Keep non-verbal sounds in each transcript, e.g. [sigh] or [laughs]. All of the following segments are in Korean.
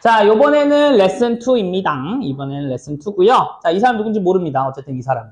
자, 요번에는 레슨 2입니다. 이번에는 레슨 2고요. 자, 이 사람 누군지 모릅니다. 어쨌든 이 사람은.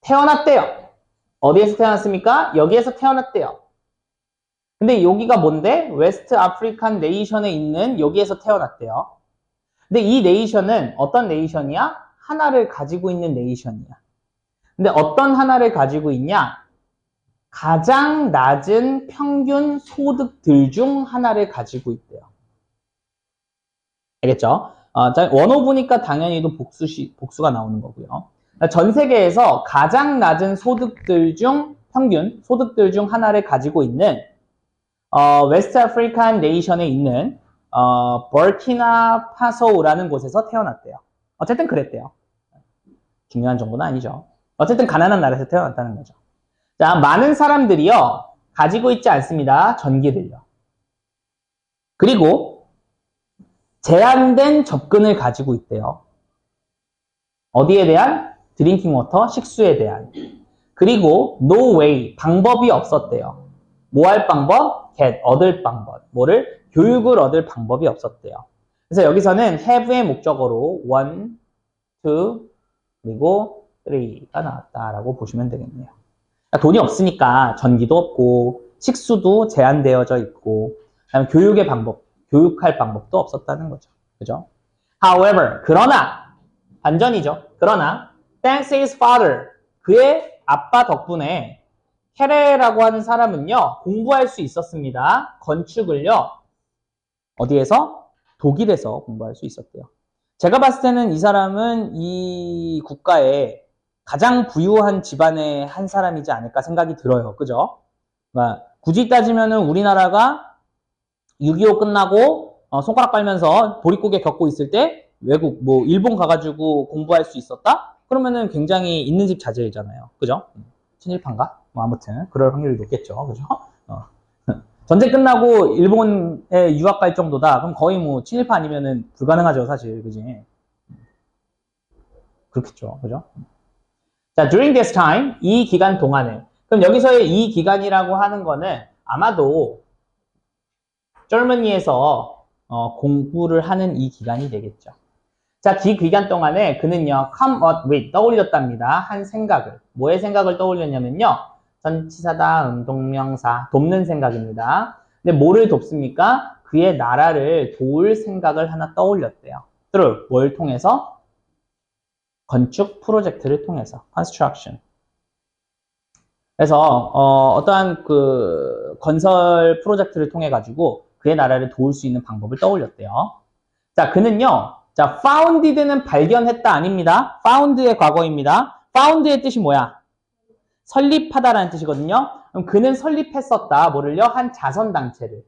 태어났대요. 어디에서 태어났습니까? 여기에서 태어났대요. 근데 여기가 뭔데? 웨스트 아프리칸 네이션에 있는 여기에서 태어났대요. 근데 이 네이션은 어떤 네이션이야? 하나를 가지고 있는 네이션이야. 근데 어떤 하나를 가지고 있냐? 가장 낮은 평균 소득들 중 하나를 가지고 있대요. 알겠죠? 어, 보니까 당연히도 복수시, 복수가 나오는 거고요. 전 세계에서 가장 낮은 소득들 중 평균 소득들 중 하나를 가지고 있는 어, 웨스트 아프리칸 네이션에 있는 어, 버키나 파소라는 곳에서 태어났대요. 어쨌든 그랬대요. 중요한 정보는 아니죠. 어쨌든 가난한 나라에서 태어났다는 거죠. 자, 많은 사람들이요, 가지고 있지 않습니다. 전기를요. 그리고 제한된 접근을 가지고 있대요. 어디에 대한? 드링킹 워터, 식수에 대한. 그리고 no way, 방법이 없었대요. 뭐 할 방법? get, 얻을 방법. 뭐를? 교육을 얻을 방법이 없었대요. 그래서 여기서는 have의 목적어로 one, two, 그리고 three가 나왔다라고 보시면 되겠네요. 그러니까 돈이 없으니까 전기도 없고 식수도 제한되어져 있고 그다음에 교육의 방법, 교육할 방법도 없었다는 거죠. 그죠? However, 그러나 반전이죠. 그러나 thanks his father, 그의 아빠 덕분에 케레라고 하는 사람은요 공부할 수 있었습니다. 건축을요 어디에서? 독일에서 공부할 수 있었대요. 제가 봤을 때는 이 사람은 이 국가에 가장 부유한 집안의 한 사람이지 않을까 생각이 들어요. 그죠? 그러니까 굳이 따지면은 우리나라가 6.25 끝나고 어, 손가락 빨면서 보릿고개 겪고 있을 때 외국 뭐 일본 가가지고 공부할 수 있었다? 그러면은 굉장히 있는 집 자제잖아요. 그죠? 친일파인가? 뭐 아무튼 그럴 확률이 높겠죠. 그죠? 어. [laughs] 전쟁 끝나고 일본에 유학 갈 정도다. 그럼 거의 뭐 친일파 아니면은 불가능하죠, 사실. 그지? 그렇겠죠. 그죠? 자, during this time, 이 기간 동안에. 그럼 여기서의 이 기간이라고 하는 거는 아마도 젊은이에서 어, 공부를 하는 이 기간이 되겠죠. 자, 그 기간 동안에 그는요, come up with, 떠올렸답니다. 한 생각을. 뭐의 생각을 떠올렸냐면요, 전치사다, 운동명사, 돕는 생각입니다. 근데 뭐를 돕습니까? 그의 나라를 도울 생각을 하나 떠올렸대요. through, 뭘 통해서? 건축 프로젝트를 통해서. construction. 그래서, 어, 떠한 그, 건설 프로젝트를 통해 가지고 그의 나라를 도울 수 있는 방법을 떠올렸대요. 자, 그는요, 자, founded는 발견했다 아닙니다. found의 과거입니다. found의 뜻이 뭐야? 설립하다라는 뜻이거든요. 그럼 그는 설립했었다. 뭐를요? 한 자선 단체를.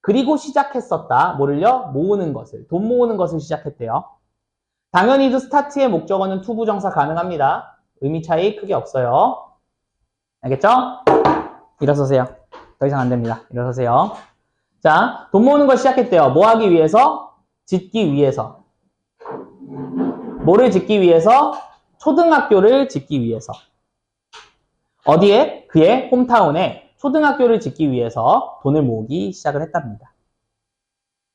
그리고 시작했었다. 뭐를요? 모으는 것을. 돈 모으는 것을 시작했대요. 당연히도 스타트의 목적어는 투부 정사 가능합니다. 의미 차이 크게 없어요. 알겠죠? 일어서세요. 더 이상 안 됩니다. 일어서세요. 자, 돈 모으는 걸 시작했대요. 뭐 하기 위해서? 짓기 위해서. 뭐를 짓기 위해서? 초등학교를 짓기 위해서. 어디에? 그의 홈타운에 초등학교를 짓기 위해서 돈을 모으기 시작을 했답니다.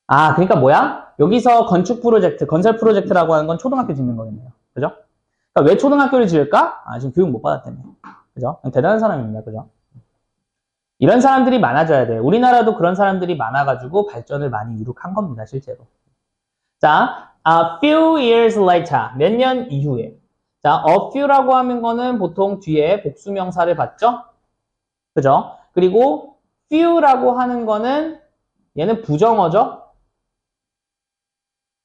아, 그러니까 뭐야? 여기서 건축 프로젝트, 건설 프로젝트라고 하는 건 초등학교 짓는 거겠네요. 그죠? 그러니까 왜 초등학교를 지을까? 아, 지금 교육 못 받았다며. 그죠? 대단한 사람입니다. 그죠? 이런 사람들이 많아져야 돼요. 우리나라도 그런 사람들이 많아가지고 발전을 많이 이룩한 겁니다, 실제로. 자, a few years later, 몇 년 이후에. 자, a few라고 하는 거는 보통 뒤에 복수명사를 받죠? 그죠? 그리고 few라고 하는 거는 얘는 부정어죠?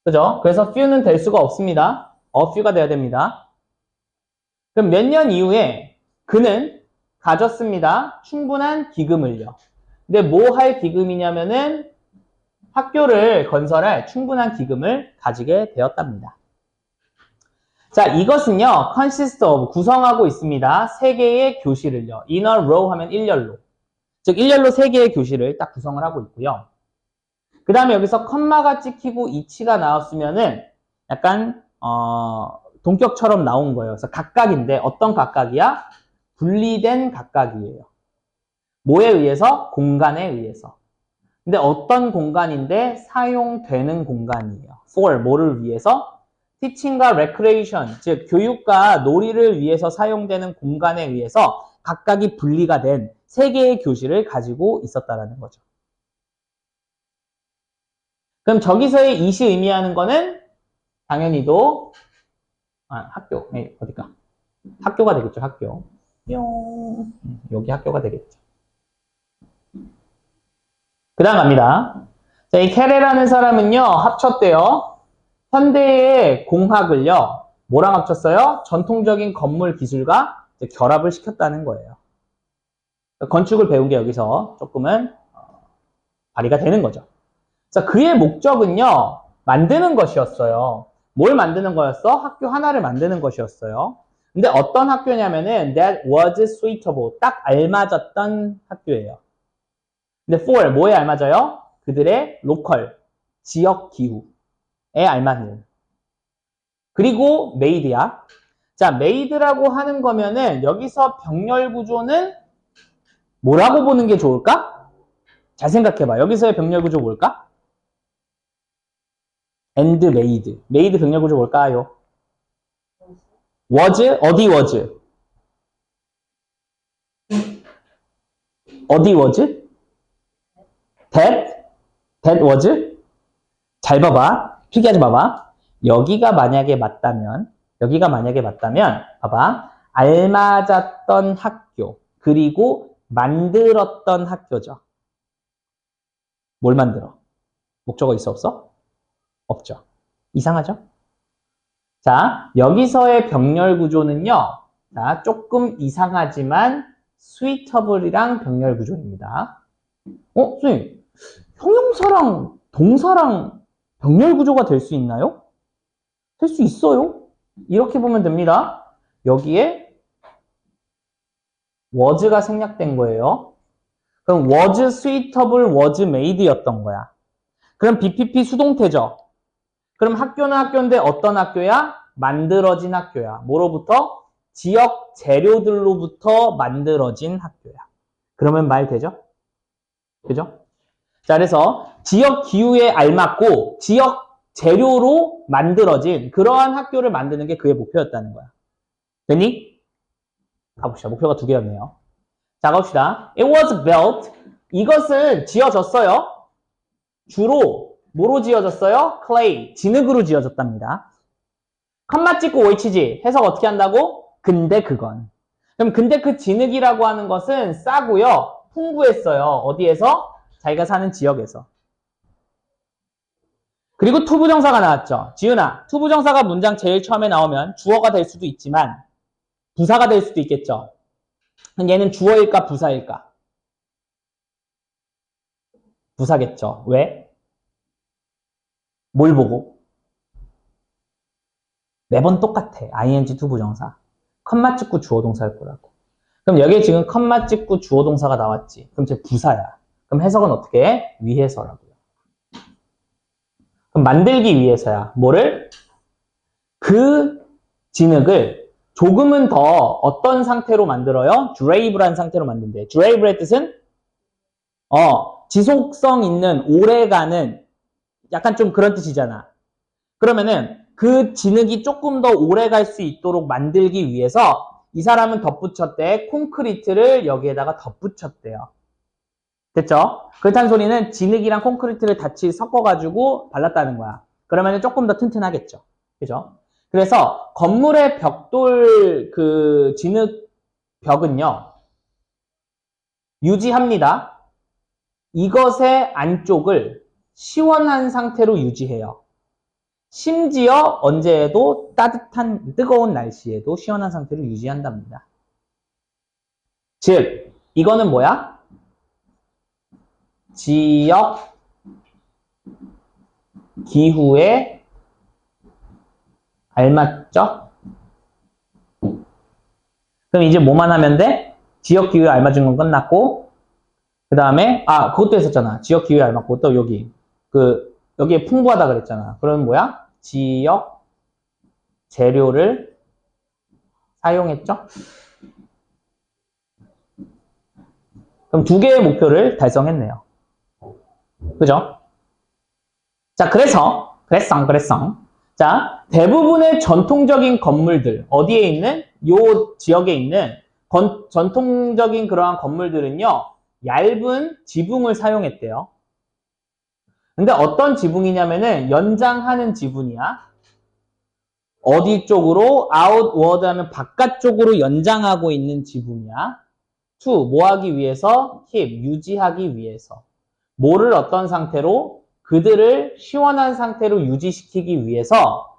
그죠? 그래서 few는 될 수가 없습니다. a few가 돼야 됩니다. 그럼 몇 년 이후에 그는 가졌습니다. 충분한 기금을요. 근데 뭐 할 기금이냐면은 학교를 건설할 충분한 기금을 가지게 되었답니다. 자, 이것은요, consist of, 구성하고 있습니다. 세 개의 교실을요. in a row 하면 일렬로. 즉, 일렬로 세 개의 교실을 딱 구성을 하고 있고요. 그 다음에 여기서 컴마가 찍히고 이치가 나왔으면은 약간, 어, 동격처럼 나온 거예요. 그래서 각각인데, 어떤 각각이야? 분리된 각각이에요. 뭐에 의해서? 공간에 의해서. 근데 어떤 공간인데 사용되는 공간이에요. for 뭐를 위해서? teaching과 recreation, 즉 교육과 놀이를 위해서 사용되는 공간에 의해서 각각이 분리가 된 세 개의 교실을 가지고 있었다라는 거죠. 그럼 저기서의 이시 의미하는 거는 당연히도 아, 학교, 네, 어딜까? 학교가 되겠죠, 학교. 뿅. 음, 여기 학교가 되겠죠. 그 다음 갑니다. 자, 이 케레라는 사람은요, 합쳤대요. 현대의 공학을요, 뭐랑 합쳤어요? 전통적인 건물 기술과 결합을 시켰다는 거예요. 건축을 배운 게 여기서 조금은 어, 발휘가 되는 거죠. 자, 그의 목적은요, 만드는 것이었어요. 뭘 만드는 거였어? 학교 하나를 만드는 것이었어요. 근데 어떤 학교냐면은 that was suitable. 딱 알맞았던 학교예요. 근데 for 뭐에 알맞아요? 그들의 로컬, 지역 기후에 알맞는. 그리고 made야. 자, made라고 하는 거면은 여기서 병렬 구조는 뭐라고 보는 게 좋을까? 잘 생각해봐. 여기서의 병렬 구조 뭘까? and made. made 병렬 구조 뭘까요? Was 어디 was? 어디 was? that that was? 잘 봐봐. 필기하지 봐봐. 여기가 만약에 맞다면 여기가 만약에 맞다면 봐봐. 알맞았던 학교 그리고 만들었던 학교죠. 뭘 만들어? 목적어 있어 없어? 없죠. 이상하죠? 자, 여기서의 병렬 구조는요. 자, 조금 이상하지만 suitable이랑 병렬 구조입니다. 어, 선생님. 형용사랑 동사랑 병렬 구조가 될 수 있나요? 될 수 있어요. 이렇게 보면 됩니다. 여기에 was가 생략된 거예요. 그럼 was suitable, was made였던 거야. 그럼 BPP 수동태죠. 그럼 학교는 학교인데 어떤 학교야? 만들어진 학교야. 뭐로부터? 지역 재료들로부터 만들어진 학교야. 그러면 말 되죠? 그죠? 자, 그래서 지역 기후에 알맞고 지역 재료로 만들어진 그러한 학교를 만드는 게 그의 목표였다는 거야. 됐니? 가봅시다. 목표가 두 개였네요. 자, 갑시다. It was built. 이것은 지어졌어요. 주로 뭐로 지어졌어요? clay, 진흙으로 지어졌답니다. 컴마 찍고 OHG 해석 어떻게 한다고? 근데 그건. 그럼 근데 그 진흙이라고 하는 것은 싸고요. 풍부했어요. 어디에서? 자기가 사는 지역에서. 그리고 투부정사가 나왔죠. 지은아, 투부정사가 문장 제일 처음에 나오면 주어가 될 수도 있지만 부사가 될 수도 있겠죠. 얘는 주어일까 부사일까? 부사겠죠. 왜? 뭘 보고? 매번 똑같아. ing 투부정사. 컴마 찍고 주어 동사일 거라고. 그럼 여기에 지금 컴마 찍고 주어 동사가 나왔지. 그럼 제 부사야. 그럼 해석은 어떻게 해? 위해서라고요. 그럼 만들기 위해서야. 뭐를? 그 진흙을 조금은 더 어떤 상태로 만들어요? 드레이브란 상태로 만든대. 드레이브의 뜻은 어, 지속성 있는 오래가는 약간 좀 그런 뜻이잖아. 그러면은 그 진흙이 조금 더 오래 갈 수 있도록 만들기 위해서 이 사람은 덧붙였대. 콘크리트를 여기에다가 덧붙였대요. 됐죠? 그렇다는 소리는 진흙이랑 콘크리트를 같이 섞어가지고 발랐다는 거야. 그러면 조금 더 튼튼하겠죠. 그죠? 그래서 건물의 벽돌 그 진흙 벽은요, 유지합니다. 이것의 안쪽을 시원한 상태로 유지해요. 심지어 언제에도 따뜻한 뜨거운 날씨에도 시원한 상태로 유지한답니다. 즉, 이거는 뭐야? 지역 기후에 알맞죠? 그럼 이제 뭐만 하면 돼? 지역 기후에 알맞은 건 끝났고 그 다음에 아 그것도 했었잖아. 지역 기후에 알맞고 또 여기 그 여기에 풍부하다 그랬잖아. 그러면 뭐야? 지역 재료를 사용했죠? 그럼 두 개의 목표를 달성했네요. 그죠? 자, 그래서, 그랬성, 그랬성. 자, 대부분의 전통적인 건물들, 어디에 있는? 요 지역에 있는 건- 전통적인 그러한 건물들은요, 얇은 지붕을 사용했대요. 근데 어떤 지붕이냐면은 연장하는 지붕이야. 어디 쪽으로? outward 하면 바깥쪽으로 연장하고 있는 지붕이야. to, 뭐 하기 위해서? keep, 유지하기 위해서. 뭐를 어떤 상태로? 그들을 시원한 상태로 유지시키기 위해서.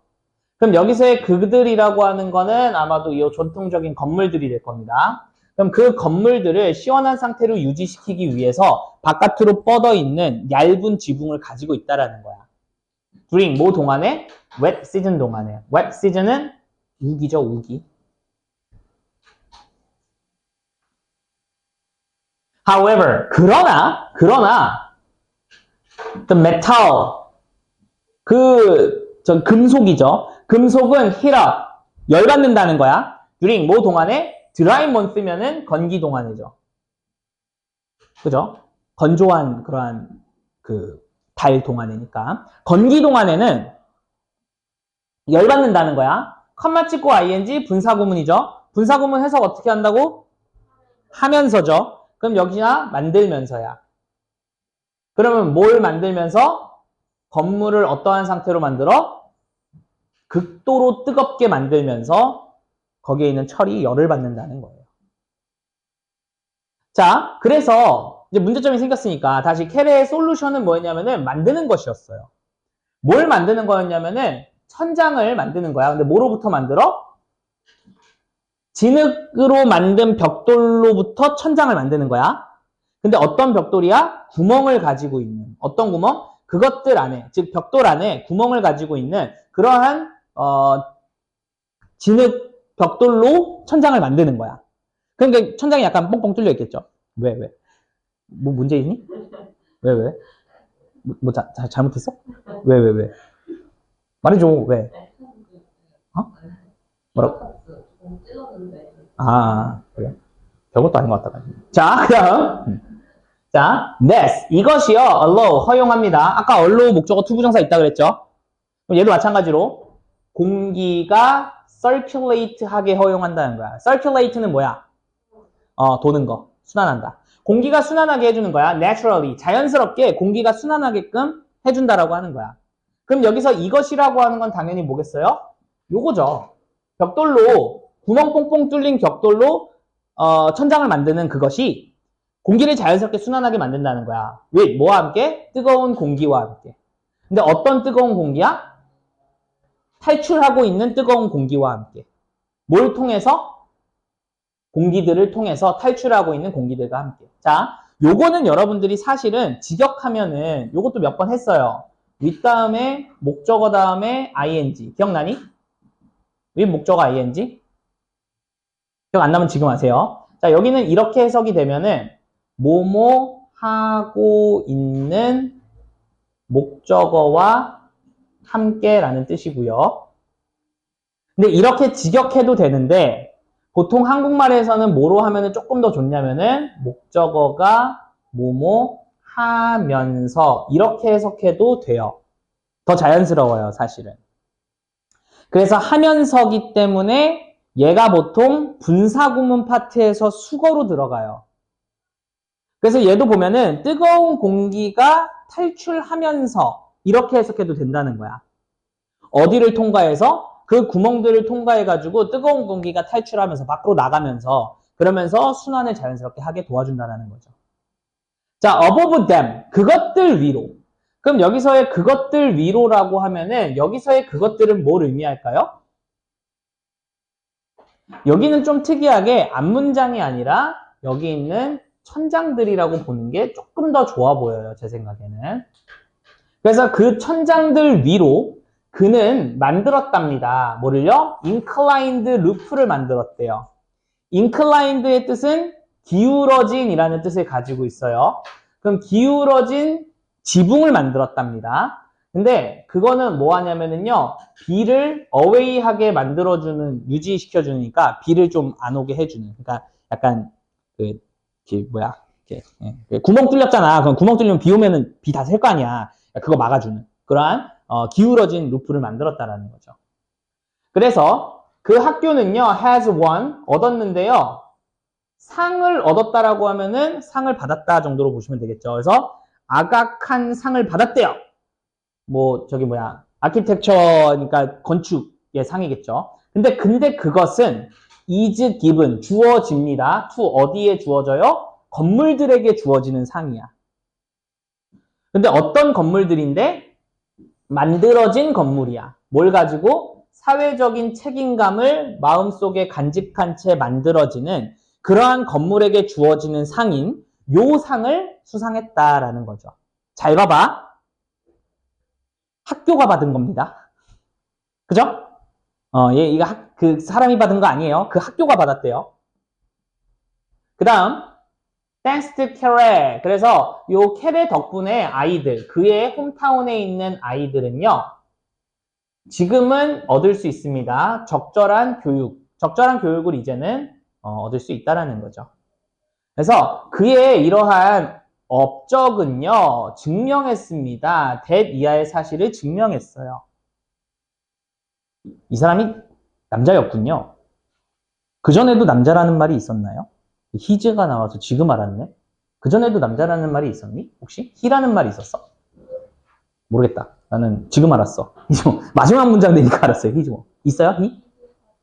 그럼 여기서의 그들이라고 하는 거는 아마도 이 전통적인 건물들이 될 겁니다. 그럼 그 건물들을 시원한 상태로 유지시키기 위해서 바깥으로 뻗어 있는 얇은 지붕을 가지고 있다라는 거야. during 뭐 동안에? wet season 동안에. wet season은 우기죠, 우기. However, 그러나, 그러나, the metal, 그, 저 금속이죠. 금속은 heat up, 열받는다는 거야. during 뭐 동안에? Dry month면은 건기 동안이죠. 그죠? 건조한 그러한 그 달 동안이니까. 건기 동안에는 열받는다는 거야. 컴마 찍고 ing 분사구문이죠. 분사구문 해석 어떻게 한다고? 하면서죠. 그럼 여기나 만들면서야. 그러면 뭘 만들면서? 건물을 어떠한 상태로 만들어? 극도로 뜨겁게 만들면서 거기에 있는 철이 열을 받는다는 거예요. 자, 그래서 이제 문제점이 생겼으니까 다시 캐레의 솔루션은 뭐였냐면은 만드는 것이었어요. 뭘 만드는 거였냐면은 천장을 만드는 거야. 근데 뭐로부터 만들어? 진흙으로 만든 벽돌로부터 천장을 만드는 거야. 근데 어떤 벽돌이야? 구멍을 가지고 있는. 어떤 구멍? 그것들 안에, 즉 벽돌 안에 구멍을 가지고 있는 그러한 어, 진흙 벽돌로 천장을 만드는 거야. 그러니까 천장이 약간 뻥뻥 뚫려 있겠죠. 왜 왜? 뭐 문제 있니? 왜 왜? 뭐, 뭐 자, 자, 잘못했어? 왜 왜 왜? 말해줘 왜? 어? 뭐라고? 아 그래? 별것도 아닌 것 같다. 자 그다음 음. 자 this 이것이요 allow 허용합니다. 아까 allow 목적어 투부정사 있다 그랬죠? 그럼 얘도 마찬가지로 공기가 circulate하게 허용한다는 거야. circulate는 뭐야? 어 도는 거 순환한다. 공기가 순환하게 해주는 거야. naturally 자연스럽게 공기가 순환하게끔 해준다라고 하는 거야. 그럼 여기서 이것이라고 하는 건 당연히 뭐겠어요? 요거죠. 벽돌로 구멍 뽕뽕 뚫린 벽돌로 어, 천장을 만드는 그것이 공기를 자연스럽게 순환하게 만든다는 거야. with 뭐와 함께? 뜨거운 공기와 함께. 근데 어떤 뜨거운 공기야? 탈출하고 있는 뜨거운 공기와 함께. 뭘 통해서? 공기들을 통해서 탈출하고 있는 공기들과 함께. 자, 요거는 여러분들이 사실은 직역하면은 요것도 몇 번 했어요. 윗 다음에 목적어 다음에 ing. 기억나니? 윗 목적어 ing. 기억 안 나면 지금 하세요. 자, 여기는 이렇게 해석이 되면은 뭐뭐 하고 있는 목적어와 함께라는 뜻이고요. 근데 이렇게 직역해도 되는데 보통 한국말에서는 뭐로 하면은 조금 더 좋냐면은 목적어가 뭐뭐 하면서 이렇게 해석해도 돼요. 더 자연스러워요, 사실은. 그래서 하면서기 때문에 얘가 보통 분사구문 파트에서 수거로 들어가요. 그래서 얘도 보면은 뜨거운 공기가 탈출하면서 이렇게 해석해도 된다는 거야. 어디를 통과해서? 그 구멍들을 통과해가지고 뜨거운 공기가 탈출하면서 밖으로 나가면서 그러면서 순환을 자연스럽게 하게 도와준다는 거죠. 자, above them. 그것들 위로. 그럼 여기서의 그것들 위로라고 하면은 여기서의 그것들은 뭘 의미할까요? 여기는 좀 특이하게 앞문장이 아니라 여기 있는 천장들이라고 보는 게 조금 더 좋아 보여요. 제 생각에는. 그래서 그 천장들 위로 그는 만들었답니다. 뭐를요? inclined roof를 만들었대요. inclined의 뜻은 기울어진이라는 뜻을 가지고 있어요. 그럼 기울어진 지붕을 만들었답니다. 근데 그거는 뭐 하냐면은요, 비를 어웨이하게 만들어주는, 유지시켜주니까 비를 좀 안 오게 해주는. 그러니까 약간 그, 그 뭐야, 예. 구멍 뚫렸잖아. 그럼 구멍 뚫리면 비 오면은 비 다 셀 거 아니야. 그거 막아주는 그러한 어, 기울어진 루프를 만들었다라는 거죠. 그래서 그 학교는요 has won 얻었는데요. 상을 얻었다라고 하면은 상을 받았다 정도로 보시면 되겠죠. 그래서 아각한 상을 받았대요. 뭐 저기 뭐야 아키텍처니까 건축의 상이겠죠. 근데 근데 그것은 is given 주어집니다. to 어디에 주어져요? 건물들에게 주어지는 상이야. 근데 어떤 건물들인데 만들어진 건물이야. 뭘 가지고 사회적인 책임감을 마음속에 간직한 채 만들어지는 그러한 건물에게 주어지는 상인 요 상을 수상했다라는 거죠. 자, 이거 봐. 학교가 받은 겁니다. 그죠? 어, 얘, 이거 학, 그 사람이 받은 거 아니에요. 그 학교가 받았대요. 그 다음, to 캐레. 그래서 요 캐레 덕분에 아이들, 그의 홈타운에 있는 아이들은요, 지금은 얻을 수 있습니다. 적절한 교육. 적절한 교육을 이제는 어, 얻을 수 있다라는 거죠. 그래서 그의 이러한 업적은요, 증명했습니다. that 이하의 사실을 증명했어요. 이 사람이 남자였군요. 그전에도 남자라는 말이 있었나요? 히즈가 나와서 지금 알았네? 그전에도 남자라는 말이 있었니? 혹시? 히라는 말이 있었어? 모르겠다. 나는 지금 알았어. [laughs] 히즈모. 마지막 문장 되니까 알았어요. 히즈모. 있어요? 히?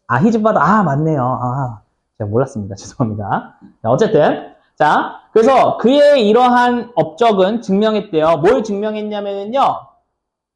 아, 히즈바다. 아, 맞네요. 아, 제가 몰랐습니다. [laughs] 죄송합니다. 자, 어쨌든. 자, 그래서 그의 이러한 업적은 증명했대요. 뭘 증명했냐면요.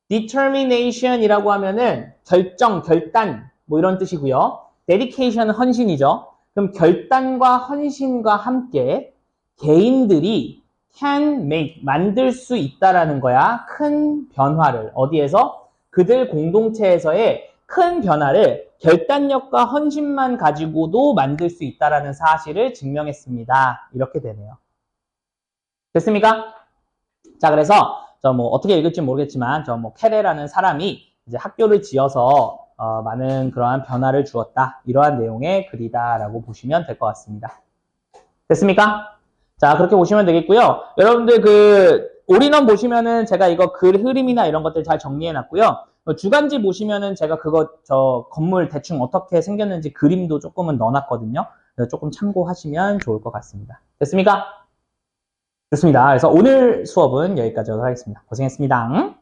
determination이라고 하면은 결정, 결단, 뭐 이런 뜻이고요. dedication은 헌신이죠. 그럼 결단과 헌신과 함께 개인들이 can make, 만들 수 있다라는 거야. 큰 변화를. 어디에서? 그들 공동체에서의 큰 변화를 결단력과 헌신만 가지고도 만들 수 있다라는 사실을 증명했습니다. 이렇게 되네요. 됐습니까? 자, 그래서 저 뭐 어떻게 읽을지 모르겠지만 저 뭐 캐레라는 사람이 이제 학교를 지어서 어, 많은 그러한 변화를 주었다. 이러한 내용의 글이다라고 보시면 될 것 같습니다. 됐습니까? 자, 그렇게 보시면 되겠고요. 여러분들 그 올인원 보시면은 제가 이거 글 흐름이나 이런 것들 잘 정리해 놨고요. 어, 주간지 보시면은 제가 그거 저 건물 대충 어떻게 생겼는지 그림도 조금은 넣어놨거든요. 그래서 조금 참고하시면 좋을 것 같습니다. 됐습니까? 좋습니다. 그래서 오늘 수업은 여기까지 하도록 하겠습니다. 고생했습니다.